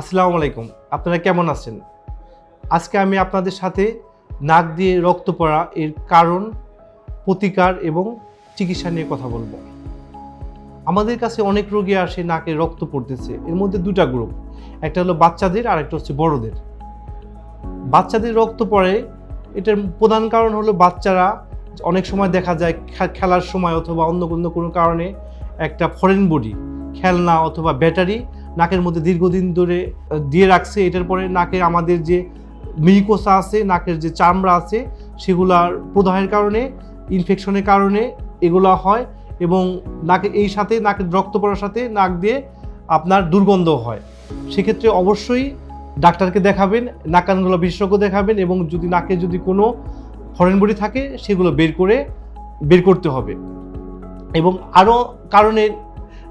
আসসালামু আলাইকুম। আপনারা কেমন আছেন? আজকে আমি আপনাদের সাথে নাক দিয়ে রক্ত পড়া এর কারণ, প্রতিকার এবং চিকিৎসা নিয়ে কথা বলব। আমাদের কাছে অনেক রোগী আসে নাকে রক্ত পড়তেছে। এর মধ্যে দুটা গ্রুপ একটা হলো বাচ্চাদের, আর একটা হচ্ছে বড়দের। বাচ্চাদের রক্ত পড়ে, এটার প্রধান কারণ হলো বাচ্চারা অনেক সময় দেখা যায় খেলার সময় অথবা অন্য কোনো কারণে একটা ফরেন বডি খেলনা অথবা ব্যাটারি নাকের মধ্যে দীর্ঘদিন ধরে দিয়ে রাখছে। এটার পরে নাকের আমাদের যে মিউকোসা আছে, নাকের যে চামড়া আছে, সেগুলার প্রদাহের কারণে ইনফেকশনের কারণে এগুলা হয় এবং নাকে, এই সাথে নাকের রক্ত পড়ার সাথে নাক দিয়ে আপনার দুর্গন্ধ হয়। সেক্ষেত্রে অবশ্যই ডাক্তারকে দেখাবেন নাক কানগুলো বিশেষজ্ঞ দেখাবেন এবং যদি নাকে যদি কোনো ফরেন বডি থাকে, সেগুলো বের করে বের করতে হবে। এবং আরও কারণে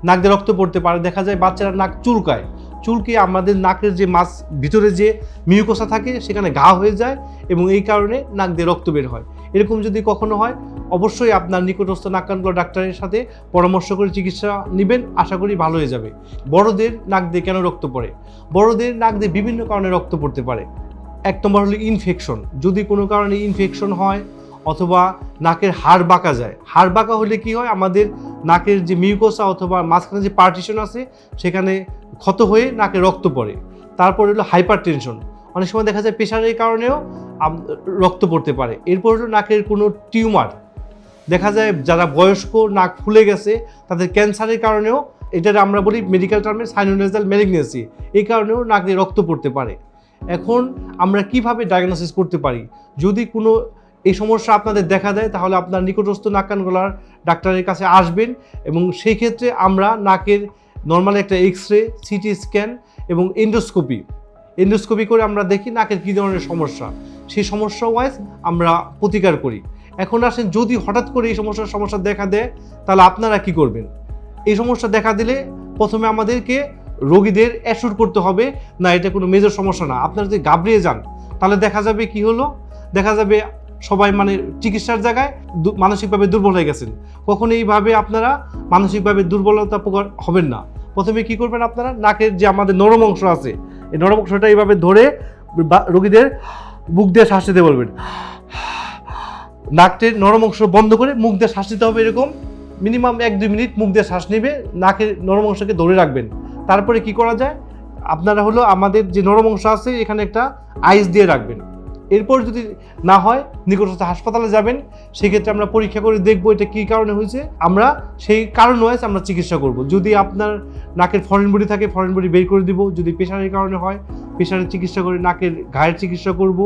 নাক দিয়ে রক্ত পড়তে পারে। দেখা যায় বাচ্চারা নাক চুলকায়। চুলকে আমাদের নাকের যে মাছ, ভিতরে যে মিউকোসা থাকে, সেখানে ঘা হয়ে যায় এবং এই কারণে নাক দিয়ে রক্ত বের হয়। এরকম যদি কখনো হয়, অবশ্যই আপনার নিকটস্থ নাক কানগুলো ডাক্তারের সাথে পরামর্শ করে চিকিৎসা নেবেন। আশা করি ভালো হয়ে যাবে। বড়দের নাক দিয়ে কেন রক্ত পড়ে? বড়দের নাক দিয়ে বিভিন্ন কারণে রক্ত পড়তে পারে। এক নম্বর হলো ইনফেকশন যদি কোনো কারণে ইনফেকশন হয় অথবা নাকের হাড় বাঁকা যায়। হাড় বাঁকা হলে কি হয়? আমাদের নাকের যে মিউকোসা অথবা মাঝখানে যে পার্টিশন আছে, সেখানে ক্ষত হয়ে নাকে রক্ত পড়ে। তারপর হলো হাইপার টেনশন অনেক সময় দেখা যায় প্রেশারের কারণেও রক্ত পড়তে পারে। এরপর হলো নাকের কোনো টিউমার। দেখা যায় যারা বয়স্ক, নাক ফুলে গেছে, তাদের ক্যান্সারের কারণেও, এটার আমরা বলি মেডিকেল টার্মে সাইনোনেজাল ম্যালিগনেসি এই কারণেও নাকে রক্ত পড়তে পারে। এখন আমরা কীভাবে ডায়াগনোসিস করতে পারি? যদি কোনো এই সমস্যা আপনাদের দেখা দেয়, তাহলে আপনার নিকটস্থ নাক কান গলার ডাক্তারের কাছে আসবেন এবং সেই ক্ষেত্রে আমরা নাকের নর্মাল একটা এক্স রে সিটি স্ক্যান এবং এন্ডোস্কোপি এন্ডোস্কোপি করে আমরা দেখি নাকের কী ধরনের সমস্যা। সেই সমস্যা ওয়াইজ আমরা প্রতিকার করি। এখন আসেন, যদি হঠাৎ করে এই সমস্যার সমস্যা দেখা দেয়, তাহলে আপনারা কি করবেন? এই সমস্যা দেখা দিলে প্রথমে আমাদেরকে রোগীদের অ্যাসুর করতে হবে, না এটা কোনো মেজর সমস্যা না। আপনারা যদি গাবড়িয়ে যান, তাহলে দেখা যাবে কি হলো? দেখা যাবে সবাই মানে চিকিৎসার জায়গায় মানসিকভাবে দুর্বল হয়ে গেছেন। কখনো এইভাবে আপনারা মানসিকভাবে দুর্বলতা প্রকার হবেন না। প্রথমে কি করবেন আপনারা? নাকের যে আমাদের নরম অংশ আছে, এই নরম অংশটা এইভাবে ধরে রোগীদের মুখ দিয়ে শ্বাস নিতে বলবেন। নাকটের নরম অংশ বন্ধ করে মুখ দিয়ে শ্বাস নিতে হবে এরকম। মিনিমাম এক দুই মিনিট মুখ দিয়ে শ্বাস নেবে, নাকের নরম অংশকে ধরে রাখবেন। তারপরে কি করা যায়? আপনারা হলো আমাদের যে নরম অংশ আছে, এখানে একটা আইস দিয়ে রাখবেন। এরপর যদি না হয়, নিকটস্থ হাসপাতালে যাবেন, সেক্ষেত্রে আমরা পরীক্ষা করে দেখব এটা কী কারণে হয়েছে। আমরা সেই কারণ ওয়াইজ আমরা চিকিৎসা করব। যদি আপনার নাকের ফরেন বডি থাকে, ফরেন বডি বের করে দিব। যদি প্রেশারের কারণে হয়, প্রেশারের চিকিৎসা করে নাকের ঘায়ের চিকিৎসা করব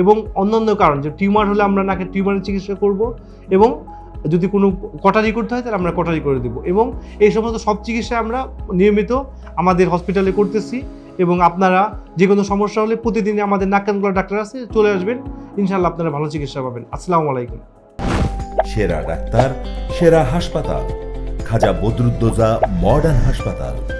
এবং অন্যান্য কারণ, যে টিউমার হলে আমরা নাকের টিউমারের চিকিৎসা করব এবং যদি কোনো কটারি করতে হয়, তাহলে আমরা কটারি করে দেবো এবং এই সমস্ত সব চিকিৎসা আমরা নিয়মিত আমাদের হসপিটালে করতেছি। এবং আপনারা যে কোনো সমস্যা হলে প্রতিদিনই আমাদের নাক কান ডাক্তার আছে, চলে আসবেন। ইনশাল্লাহ আপনারা ভালো চিকিৎসা পাবেন। আসসালামু আলাইকুম। সেরা ডাক্তার, সেরা হাসপাতাল। খাজা বদরুদ্দোজা মডার্ন হাসপাতাল।